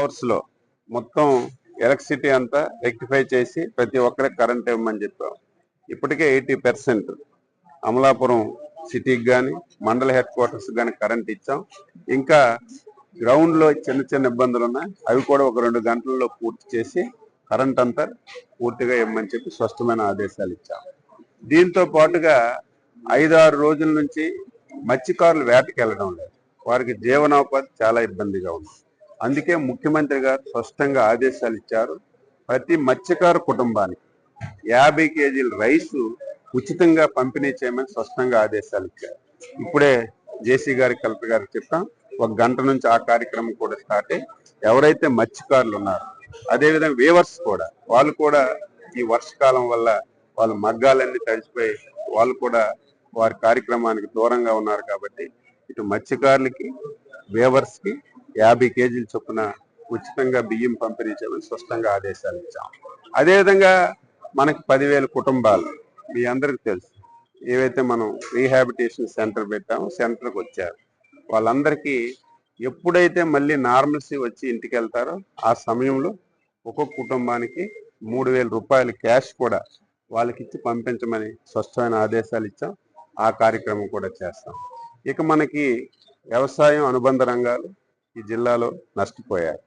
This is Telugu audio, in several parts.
అవర్స్లో మొత్తం ఎలక్ట్రిసిటీ అంతా రెక్టిఫై చేసి ప్రతి ఒక్కరికి కరెంట్ ఇవ్వమని చెప్పాం. ఇప్పటికే ఎయిటీ పర్సెంట్ అమలాపురం సిటీకి కానీ మండల హెడ్ క్వార్టర్స్ కానీ కరెంట్ ఇచ్చాం. ఇంకా గ్రౌండ్లో చిన్న చిన్న ఇబ్బందులు ఉన్నాయి అవి కూడా ఒక రెండు గంటల్లో పూర్తి చేసి కరెంట్ అంతా పూర్తిగా ఇవ్వమని చెప్పి స్పష్టమైన ఆదేశాలు ఇచ్చాం. దీంతో పాటుగా ఐదారు రోజుల నుంచి మత్స్యకారులు వేటకెళ్ళడం లేదు. వారికి జీవనోపాధి చాలా ఇబ్బందిగా ఉంది. అందుకే ముఖ్యమంత్రి గారు స్పష్టంగా ఆదేశాలు ఇచ్చారు. ప్రతి మత్స్యకారు కుటుంబానికి యాభై కేజీల రైసు ఉచితంగా పంపిణీ చేయమని స్పష్టంగా ఆదేశాలు ఇచ్చారు. ఇప్పుడే జేసీ గారి కలెక్టర్ గారికి చెప్పాం. ఒక గంట నుంచి ఆ కార్యక్రమం కూడా స్టార్ట్ అయ్యి ఎవరైతే మత్స్యకారులు ఉన్నారో అదేవిధంగా వేవర్స్ కూడా వాళ్ళు కూడా ఈ వర్షకాలం వల్ల వాళ్ళ మగ్గాలన్నీ తడిచిపోయి వాళ్ళు కూడా వారి కార్యక్రమానికి దూరంగా ఉన్నారు కాబట్టి ఇటు మత్స్యకారులకి వేవర్స్కి యాభై కేజీల చొప్పున ఉచితంగా బియ్యం పంపిణీ చేయమని స్పష్టంగా ఆదేశాలు ఇచ్చాం. అదేవిధంగా మనకి పదివేల కుటుంబాలు మీ అందరికి తెలుసు. ఏవైతే మనం రీహాబిటేషన్ సెంటర్ పెట్టామో సెంటర్కి వచ్చారు. వాళ్ళందరికీ ఎప్పుడైతే మళ్ళీ నార్మల్సీ వచ్చి ఇంటికి వెళ్తారో ఆ సమయంలో ఒక్కొక్క కుటుంబానికి మూడు వేల రూపాయలు క్యాష్ కూడా వాళ్ళకి ఇచ్చి పంపించమని స్పష్టమైన ఆదేశాలు ఇచ్చాం. ఆ కార్యక్రమం కూడా చేస్తాం. ఇక మనకి వ్యవసాయం అనుబంధ రంగాలు ఈ జిల్లాలో నష్టపోయారు.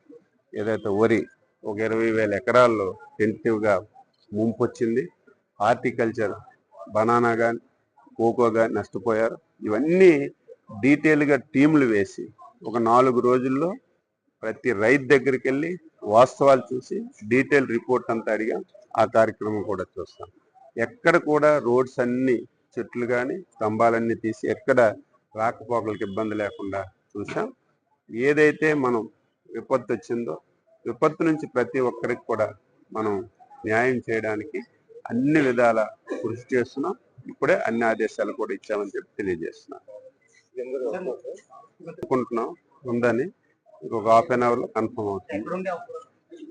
ఏదైతే వరి ఒక ఇరవై వేల ఎకరాల్లో టెంటివ్గా ముంపు వచ్చింది హార్టికల్చర్ బనానా కానీ కోకో కానీ నష్టపోయారు. ఇవన్నీ డీటెయిల్గా టీంలు వేసి ఒక నాలుగు రోజుల్లో ప్రతి రైతు దగ్గరికి వెళ్ళి వాస్తవాలు చూసి డీటెయిల్ రిపోర్ట్ అంతా అడిగా. ఆ కార్యక్రమం కూడా చూస్తాం. ఎక్కడ కూడా రోడ్స్ అన్ని చెట్లు కానీ స్తంభాలన్నీ తీసి ఎక్కడ రాకపోకలకు ఇబ్బంది లేకుండా చూసాం ఏదైతే మనం విపత్తు వచ్చిందో విపత్తు నుంచి ప్రతి ఒక్కరికి కూడా మనం న్యాయం చేయడానికి అన్ని విధాల కృషి చేస్తున్నాం. ఇప్పుడే అన్ని ఆదేశాలు కూడా ఇచ్చామని చెప్పి తెలియజేస్తున్నాం. అనుకుంటున్నాం. ఉందని ఇంకొక హాఫ్ అన్ అవర్లో కన్ఫర్మ్ అవుతుంది.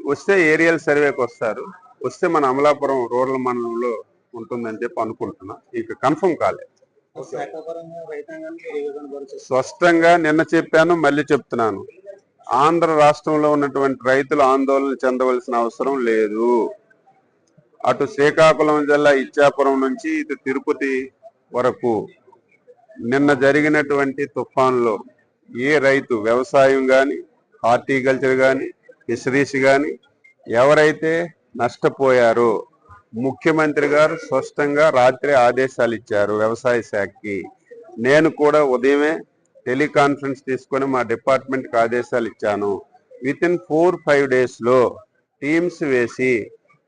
వస్తే ఏరియల్ సర్వేకి వస్తారు. వస్తే మన అమలాపురం రూరల్ మండలంలో ఉంటుందని చెప్పి అనుకుంటున్నాం. ఇక కన్ఫర్మ్ కాలేదు. స్పష్టంగా నిన్న చెప్పాను మళ్ళీ చెప్తున్నాను. ఆంధ్ర రాష్ట్రంలో ఉన్నటువంటి రైతులు ఆందోళన చెందవలసిన అవసరం లేదు. అటు శ్రీకాకుళం జిల్లా ఇచ్చాపురం నుంచి ఇటు తిరుపతి వరకు నిన్న జరిగినటువంటి తుఫాన్లో ఏ రైతు వ్యవసాయం కానీ హార్టికల్చర్ కానీ ఫిషరీస్ కానీ ఎవరైతే నష్టపోయారో ముఖ్యమంత్రి గారు స్పష్టంగా రాత్రి ఆదేశాలు ఇచ్చారు వ్యవసాయ శాఖకి. నేను కూడా ఉదయమే టెలికాన్ఫరెన్స్ తీసుకొని మా డిపార్ట్మెంట్కి ఆదేశాలు ఇచ్చాను. విత్ ఇన్ ఫోర్ ఫైవ్ డేస్లో టీమ్స్ వేసి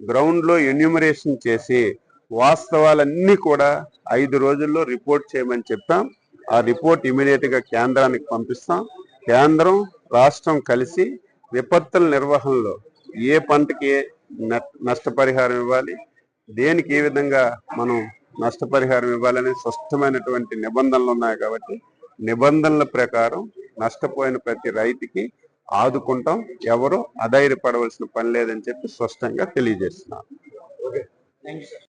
గ్రౌండ్లో ఎన్యూమరేషన్ చేసి వాస్తవాలన్నీ కూడా ఐదు రోజుల్లో రిపోర్ట్ చేయమని చెప్పాం. ఆ రిపోర్ట్ ఇమీడియట్గా కేంద్రానికి పంపిస్తాం. కేంద్రం రాష్ట్రం కలిసి విపత్తుల నిర్వహణలో ఏ పంటకి ఏ నష్టపరిహారం ఇవ్వాలి? దేనికి ఏ విధంగా మనం నష్టపరిహారం ఇవ్వాలనే స్పష్టమైనటువంటి నిబంధనలు ఉన్నాయి కాబట్టి నిబంధనల ప్రకారం నష్టపోయిన ప్రతి రైతుకి ఆదుకుంటాం. ఎవరు అధైర్యపడవలసిన పని లేదని చెప్పి స్పష్టంగా తెలియజేస్తున్నారు థ్యాంక్ యూ